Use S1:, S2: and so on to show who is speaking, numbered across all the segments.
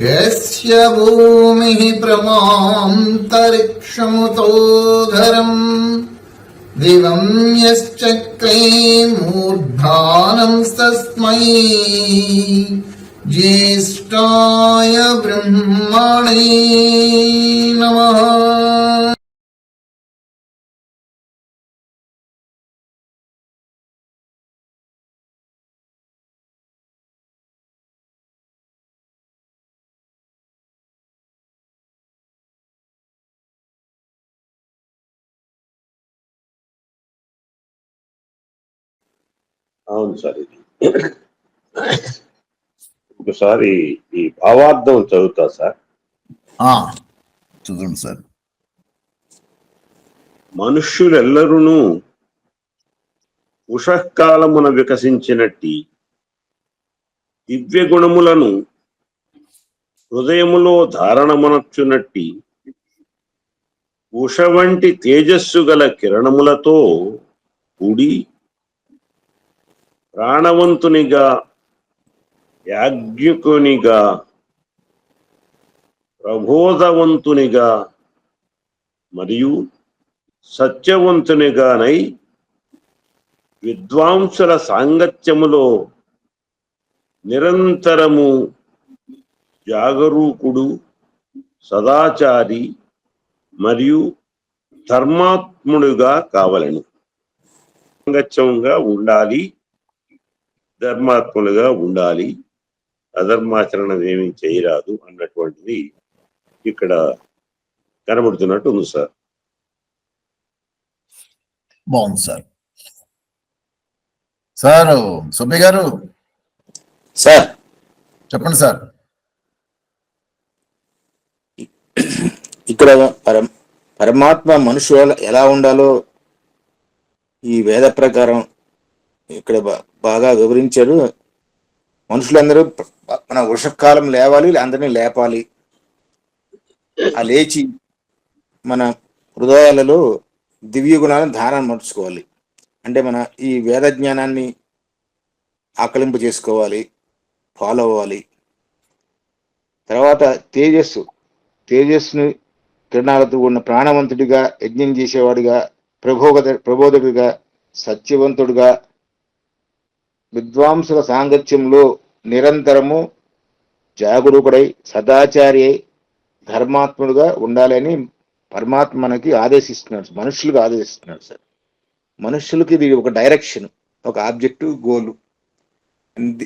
S1: यस्य भूमिः प्रमान्तरिक्षमुतोधरम्
S2: பிரம்மணாய பிரம்மாணை ఒకసారి ఈ భావార్థం చదువుతా సార్.
S3: చదవండి సార్.
S2: మనుష్యులెల్లరూ ఉషఃకాలమున వికసించినట్టి దివ్య గుణములను హృదయములో ధారణమునర్చునట్టి ఉష వంటి తేజస్సు గల కిరణములతో కూడి ప్రాణవంతునిగా యాజ్ఞకునిగా ప్రబోధవంతునిగా మరియు సత్యవంతునిగానై విద్వాంసుల సాంగత్యములో నిరంతరము జాగరూకుడు సదాచారి మరియు ధర్మాత్ముడుగా కావలను. సాంగత్యంగా ఉండాలి ధర్మాత్ములుగా ఉండాలి. అధర్మాచరణ ఏమీ చేయరాదు అన్నటువంటిది ఇక్కడ కనబడుతున్నట్టు ఉంది సార్.
S3: బాగుంది సార్. సార్ సుబ్బయ్య గారు?
S4: సార్.
S3: చెప్పండి సార్.
S4: ఇక్కడ పరం పరమాత్మ మనుషులు ఎలా ఉండాలో ఈ వేద ప్రకారం ఇక్కడ బా- బాగా వివరించారు. మనుషులందరూ మన వృషకాలం లేవాలి అందరినీ లేపాలి. ఆ లేచి మన హృదయాలలో దివ్య గుణాలను ధారణ మర్చుకోవాలి. అంటే మన ఈ వేద జ్ఞానాన్ని ఆకలింపు చేసుకోవాలి ఫాలో అవ్వాలి. తర్వాత తేజస్సు. తేజస్సుని కిరణాలతో ఉన్న ప్రాణవంతుడిగా యజ్ఞం చేసేవాడిగా ప్రబోధ ప్రబోధకుడిగా సత్యవంతుడిగా విద్వాంసుల సాంగత్యంలో నిరంతరము జాగరూకుడై సదాచారి అయి ధర్మాత్ముడుగా ఉండాలని పరమాత్మ మనకి ఆదేశిస్తున్నాడు. మనుషులకు ఆదేశిస్తున్నాడు సార్. మనుషులకి ఇది ఒక డైరెక్షన్ ఒక ఆబ్జెక్టివ్ గోల్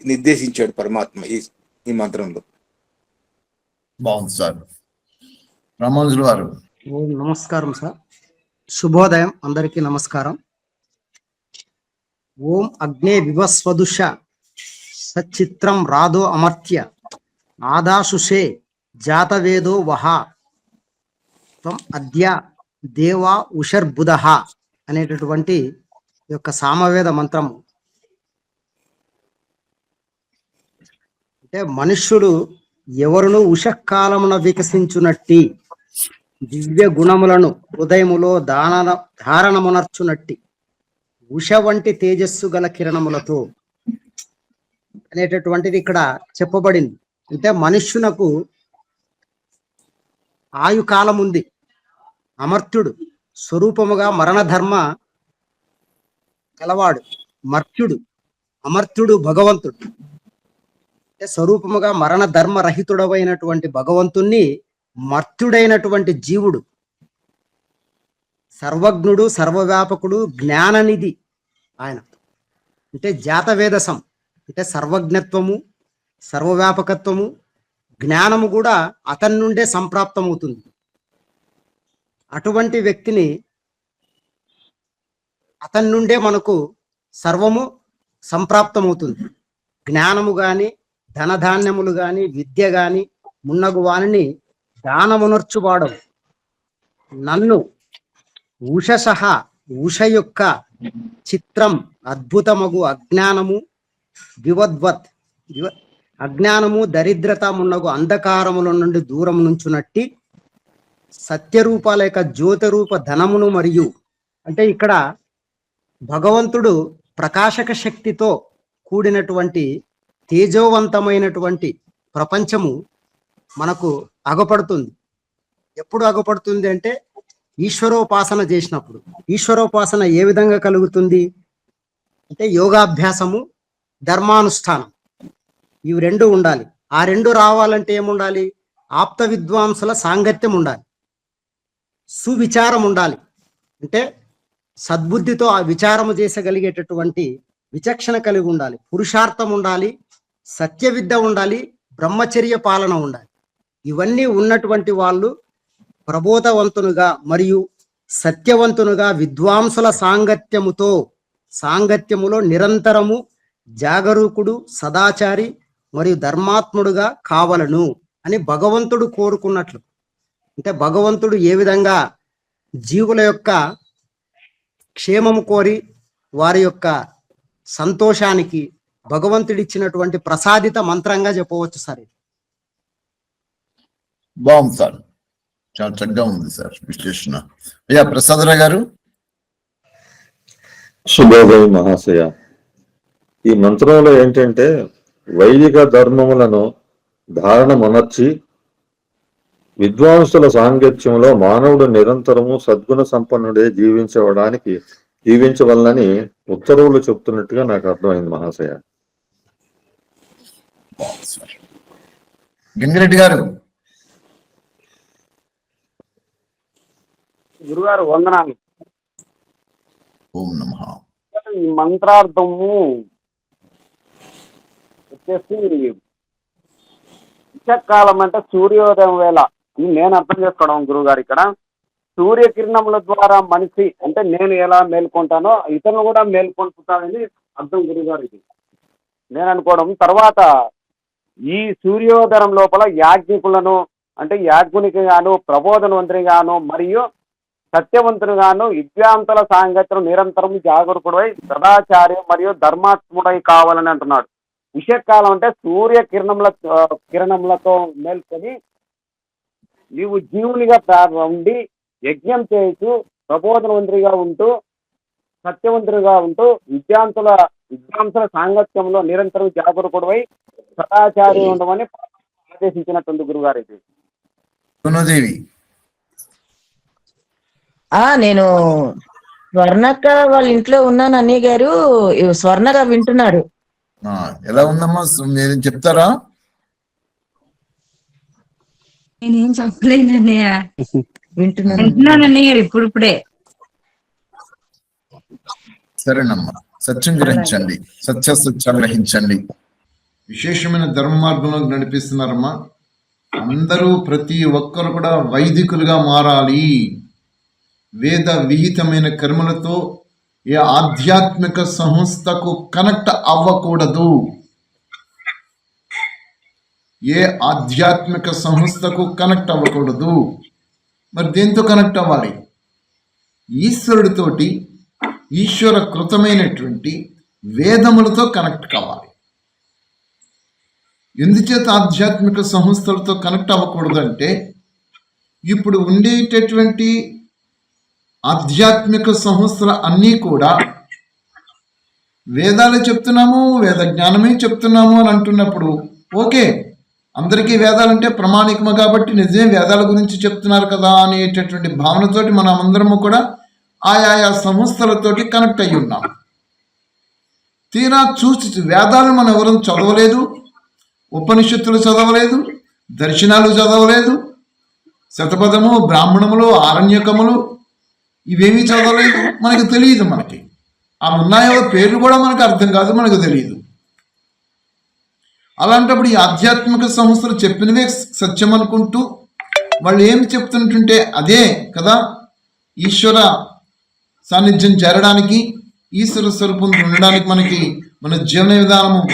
S4: నిర్దేశించాడు పరమాత్మ ఈ ఈ మంత్రంలో.
S3: బాగుంది సార్. రామానుజుల వారు
S5: ఓం నమస్కారం సార్. శుభోదయం. అందరికీ నమస్కారం. ఓం అగ్నే వివస్వదుష సచిత్రం రాధో అమర్త్య. ఆదాశుషే జాతవేదో వహ. త్వం అద్య దేవా ఉషర్బుధ అనేటటువంటి యొక్క సామవేద మంత్రము అంటే మనుష్యుడు ఎవరును ఉషకాలమున వికసించునట్టి దివ్య గుణములను హృదయములో దాన ధారణమునర్చునట్టి ఉష వంటి తేజస్సు గల కిరణములతో అనేటటువంటిది ఇక్కడ చెప్పబడింది. అంటే మనుష్యునకు ఆయుకాలం ఉంది. అమర్త్యుడు స్వరూపముగా మరణధర్మ కలవాడు మర్త్యుడు అమర్త్యుడు భగవంతుడు. అంటే స్వరూపముగా మరణ ధర్మ రహితుడవైనటువంటి భగవంతుణ్ణి మర్త్యుడైనటువంటి జీవుడు సర్వజ్ఞుడు సర్వవ్యాపకుడు జ్ఞాననిధి ఆయన. అంటే జాతవేదసం. అంటే సర్వజ్ఞత్వము సర్వవ్యాపకత్వము జ్ఞానము కూడా అతని నుండే సంప్రాప్తమవుతుంది. అటువంటి వ్యక్తిని అతని నుండే మనకు సర్వము సంప్రాప్తమవుతుంది. జ్ఞానము కానీ ధనధాన్యములు గాని విద్య కానీ మున్నగు వాణిని దానమునర్చువాడవు. నన్ను ఉషసహ ఉష యొక్క చిత్రం అద్భుతమగు అజ్ఞానము వివద్వత్. అజ్ఞానము దరిద్రత మున్నగు అంధకారముల నుండి దూరం నుంచునట్టి సత్యరూపాల యొక్క జ్యోతిరూప ధనమును మరియు అంటే ఇక్కడ భగవంతుడు ప్రకాశక శక్తితో కూడినటువంటి తేజోవంతమైనటువంటి ప్రపంచము మనకు అగపడుతుంది. ఎప్పుడు అగపడుతుంది అంటే ఈశ్వరోపాసన చేసినప్పుడు. ఈశ్వరోపాసన ఏ విధంగా కలుగుతుంది? అంటే యోగాభ్యాసము ధర్మానుష్ఠానం. ఇవి రెండు ఉండాలి. ఆ రెండు రావాలంటే ఏముండాలి? ఆప్త విద్వాంసుల సాంగత్యం ఉండాలి. సువిచారం ఉండాలి అంటే సద్బుద్ధితో ఆ విచారము చేసగలిగేటటువంటి విచక్షణ కలిగి ఉండాలి. పురుషార్థం ఉండాలి సత్య విద్య ఉండాలి బ్రహ్మచర్య పాలన ఉండాలి. ఇవన్నీ ఉన్నటువంటి వాళ్ళు ప్రబోధవంతునుగా మరియు సత్యవంతునుగా విద్వాంసుల సాంగత్యముతో సాంగత్యములో నిరంతరము జాగరూకుడు సదాచారి మరియు ధర్మాత్ముడుగా కావలను అని భగవంతుడు కోరుకున్నట్లు. అంటే భగవంతుడు ఏ విధంగా జీవుల యొక్క క్షేమము కోరి వారి యొక్క సంతోషానికి భగవంతుడు ఇచ్చినటువంటి ప్రసాదిత మంత్రంగా చెప్పవచ్చు సార్ ఇది.
S3: బాగుంది సార్. చాలా చక్కగా ఉంది సార్ విశ్లేషణ. అయ్యా ప్రసాదరావు గారు?
S6: శుభోదయం మహాశయ ఈ మంత్రంలో ఏంటంటే వైదిక ధర్మములను ధారణ మనర్చి విద్వాంసుల సాంగత్యంలో మానవుడు నిరంతరము సద్గుణ సంపన్నుడే జీవించవడానికి జీవించవలనని ఉత్తర్వులు చెప్తున్నట్టుగా నాకు అర్థమైంది మహాశయ.
S3: గంగిరెడ్డి గారు.
S7: గురుగారు వందనాలు.
S3: ఓం నమ.
S7: ఈ మంత్రార్థము వచ్చేసి కాలం అంటే సూర్యోదయం వేళ అని నేను అర్థం చేసుకోవడం గురుగారు ఇక్కడ. సూర్యకిరణముల ద్వారా మనిషి అంటే నేను ఎలా మేల్కొంటానో ఇతను కూడా మేల్కొంటుతానని అర్థం గురుగారు ఇది. నేను అనుకోవడం తర్వాత ఈ సూర్యోదయం లోపల యాజ్ఞికులను అంటే యాజ్ఞునికి గాను ప్రబోధనవంతుని గాను మరియు సత్యవంతుని గాను విద్యాంతుల సాంగత్యం నిరంతరం జాగరూకుడై సదాచార్యం మరియు ధర్మాత్ముడై కావాలని అంటున్నాడు. విషకాలం అంటే సూర్య కిరణముల కిరణములతో మేల్కొని నీవు జీవునిగా ప్రారంభ ఉండి యజ్ఞం చేస్తూ ప్రబోధనవంతుడిగా ఉంటూ సత్యవంతుడిగా ఉంటూ విద్యాంతుల విద్యాంతుల సాంగత్యంలో నిరంతరం జాగరూకుడై సదాచార్యం ఉండమని ఆదేశించినట్టుంది గురుగారు ఇది
S8: ఆ నేను స్వర్ణక్క వాళ్ళ ఇంట్లో ఉన్నాను అన్నయ్య గారు. స్వర్ణగా వింటున్నాడు.
S3: ఎలా ఉందమ్మా? మీరు చెప్తారా?
S9: నేనేం చెప్పలేను అన్నయ్య.
S8: వింటున్నాను.
S9: వింటున్నాను అన్నయ్య ఇప్పుడు ఇప్పుడే
S3: సరేనమ్మా. సత్యం గ్రహించండి. సత్య సత్యం గ్రహించండి.
S1: విశేషమైన ధర్మ మార్గంలో నడిపిస్తున్నారమ్మా. అందరూ ప్రతి ఒక్కరు కూడా వైదికులుగా మారాలి. వేద విహితమైన కర్మలతో ఏ ఆధ్యాత్మిక సంస్థకు కనెక్ట్ అవ్వకూడదు. ఏ ఆధ్యాత్మిక సంస్థకు కనెక్ట్ అవ్వకూడదు. మరి దేంతో కనెక్ట్ అవ్వాలి? ఈశ్వరుడితోటి ఈశ్వర కృతమైనటువంటి వేదములతో కనెక్ట్ కావాలి. ఎందుచేత ఆధ్యాత్మిక సంస్థలతో కనెక్ట్ అవ్వకూడదంటే ఇప్పుడు ఉండేటటువంటి ఆధ్యాత్మిక సంస్థలు అన్నీ కూడా వేదాలు చెప్తున్నాము వేద జ్ఞానమే చెప్తున్నాము అని అంటున్నప్పుడు ఓకే అందరికీ వేదాలంటే ప్రమాణికము కాబట్టి నిజమే వేదాల గురించి చెప్తున్నారు కదా అనేటటువంటి భావనతోటి మనం అందరము కూడా ఆయా సంస్థలతోటి కనెక్ట్ అయి ఉన్నాం. తీరా చూసి వేదాలు మనం ఎవరు చదవలేదు ఉపనిషత్తులు చదవలేదు దర్శనాలు చదవలేదు శతపథము బ్రాహ్మణములు ఆరణ్యకములు ఇవేమీ చదవలేదు? మనకి తెలియదు మనకి. ఆ ఉన్నాయో పేర్లు కూడా మనకు అర్థం కాదు మనకు తెలియదు. అలాంటప్పుడు ఈ ఆధ్యాత్మిక సంస్థలు చెప్పినవే సత్యం అనుకుంటూ వాళ్ళు ఏం చెప్తుంటుంటే అదే కదా? ఈశ్వర సాన్నిధ్యం చేరడానికి ఈశ్వర స్వరూపం ఉండడానికి మనకి మన జీవన విధానము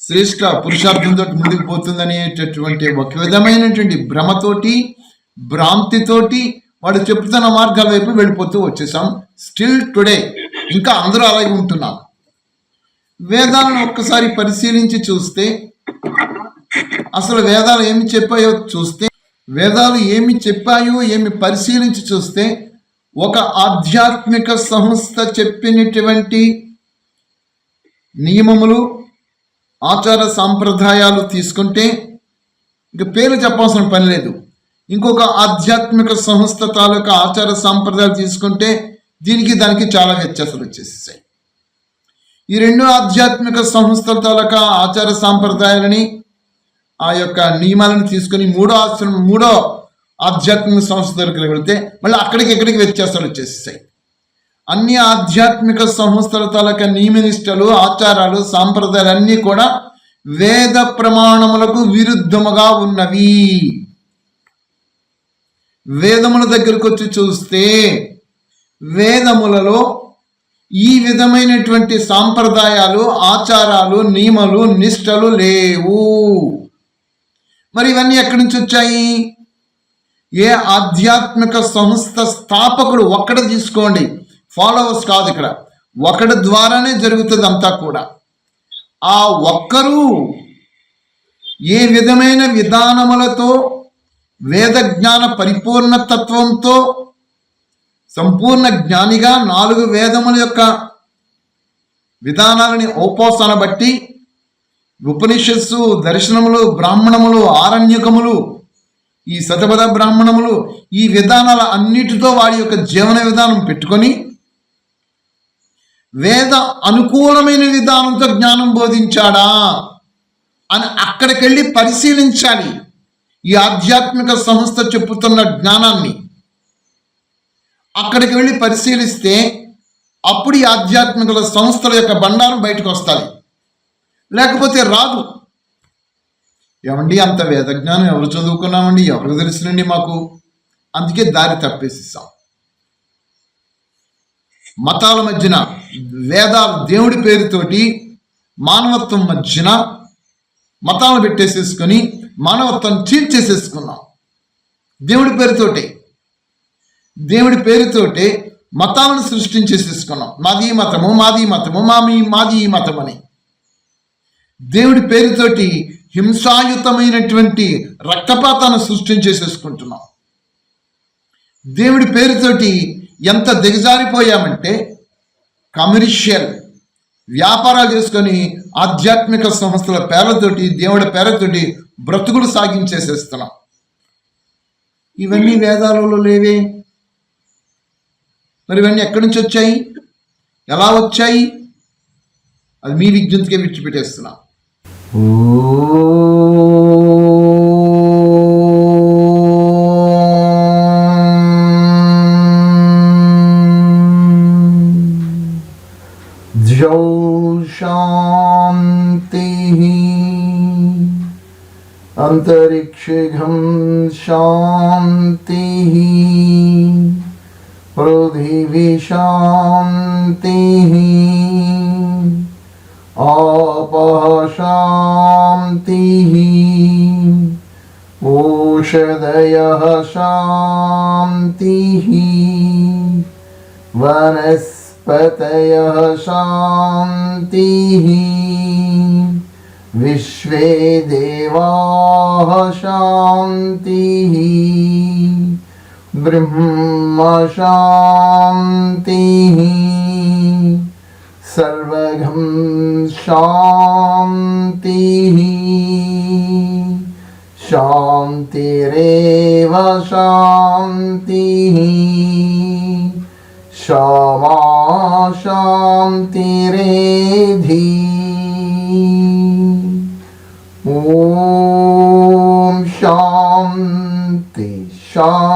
S1: శ్రేష్ట పురుషార్థంతో ముందుకు పోతుంది అనేటటువంటి ఒక విధమైనటువంటి భ్రమతోటి భ్రాంతితోటి వాడు చెప్తున్న మార్గాల వైపు వెళ్ళిపోతూ వచ్చేసాం. స్టిల్ టుడే ఇంకా అందరూ అలాగే ఉంటున్నాం వేదాలను ఒక్కసారి పరిశీలించి చూస్తే అసలు వేదాలు ఏమి చెప్పాయో చూస్తే వేదాలు ఏమి చెప్పాయో ఏమి పరిశీలించి చూస్తే ఒక ఆధ్యాత్మిక సంస్థ చెప్పినటువంటి నియమములు ఆచార సాంప్రదాయాలు తీసుకుంటే ఇక పేరు చెప్పాల్సిన పని లేదు. ఇంకొక ఆధ్యాత్మిక సంస్థ తాలూకా ఆచార సాంప్రదాయాలు తీసుకుంటే దీనికి దానికి చాలా వ్యత్యాసాలు వచ్చేసాయి ఈ రెండు ఆధ్యాత్మిక సంస్థల తాలూకా ఆచార సాంప్రదాయాలని ఆ యొక్క నియమాలను తీసుకొని మూడో ఆశ్రమం మూడో ఆధ్యాత్మిక సంస్థ దగ్గరికి వెళితే మళ్ళీ అక్కడికి ఇక్కడికి వ్యత్యాసాలు వచ్చేసాయి అన్ని ఆధ్యాత్మిక సంస్థల తాలూకా నియమనిష్టలు ఆచారాలు సాంప్రదాయాలు అన్నీ కూడా వేద ప్రమాణములకు విరుద్ధముగా ఉన్నవి. వేదముల దగ్గరకు వచ్చి చూస్తే వేదములలో ఈ విధమైనటువంటి సాంప్రదాయాలు ఆచారాలు నియమాలు నిష్టలు లేవు. మరి ఇవన్నీ ఎక్కడి నుంచి వచ్చాయి? ఏ ఆధ్యాత్మిక సంస్థ స్థాపకుడు ఒక్కడ తీసుకోండి. ఫాలోవర్స్ కాదు ఇక్కడ. ఒకటి ద్వారానే జరుగుతుంది అంతా కూడా. ఆ ఒక్కరు ఏ విధమైన విధానములతో వేద జ్ఞాన పరిపూర్ణ తత్వంతో సంపూర్ణ జ్ఞానిగా నాలుగు వేదముల యొక్క విధానాలని ఔపోసన బట్టి ఉపనిషత్సు దర్శనములు బ్రాహ్మణములు ఆరణ్యకములు ఈ శతపథ బ్రాహ్మణములు ఈ విధానాల అన్నిటితో వాడి యొక్క జీవన విధానం పెట్టుకొని వేద అనుకూలమైన విధానంతో జ్ఞానం బోధించాడా అని అక్కడికెళ్ళి పరిశీలించాలి. ఈ ఆధ్యాత్మిక సంస్థ చెప్పుతున్న జ్ఞానాన్ని అక్కడికి వెళ్ళి పరిశీలిస్తే అప్పుడు ఈ ఆధ్యాత్మిక సంస్థల యొక్క బండారం బయటకు వస్తుంది. లేకపోతే రాదు. ఏమండి అంత వేదజ్ఞానం ఎవరు చదువుకున్నామండి? ఎవరు తెలుసునండి మాకు? అందుకే దారి తప్పేసిస్తాం మతాల మధ్యన వేదాలు దేవుడి పేరుతోటి మానవత్వం మధ్యన మతాలను పెట్టేసేసుకొని మానవత్వం చీల్చేసేసుకున్నాం. దేవుడి పేరుతోటి. దేవుడి పేరుతోటి మతాలను సృష్టించేసేసుకున్నాం. మాది ఈ మతము మాది ఈ మతము మామి మాది ఈ మతం అని దేవుడి పేరుతోటి హింసాయుతమైనటువంటి రక్తపాతాన్ని సృష్టించేసేసుకుంటున్నాం. దేవుడి పేరుతోటి ఎంత దిగజారిపోయామంటే కమర్షియల్ వ్యాపారాలు చేసుకొని ఆధ్యాత్మిక సంస్థల పేర్లతోటి దేవుడి పేరుతోటి బ్రతుకులు సాగించేసేస్తున్నాం. ఇవన్నీ వేదాలలో లేవే. మరి ఇవన్నీ ఎక్కడి నుంచి వచ్చాయి? ఎలా వచ్చాయి? అది మీ విజ్ఞతకే విడిచిపెట్టేస్తున్నా. ఓ अन्तरिक्षं शान्तिः। प्रोधिवि शान्तिः आप शान्तिः। ओषधयः शान्तिः। वनस्पतयः शान्तिः। विश्वे देवाः शान्तिः ब्रह्मशान्तिः सर्वघं शान्तिः शान्तिरेव शान्तिः क्षमा शान्तिरेधि
S10: した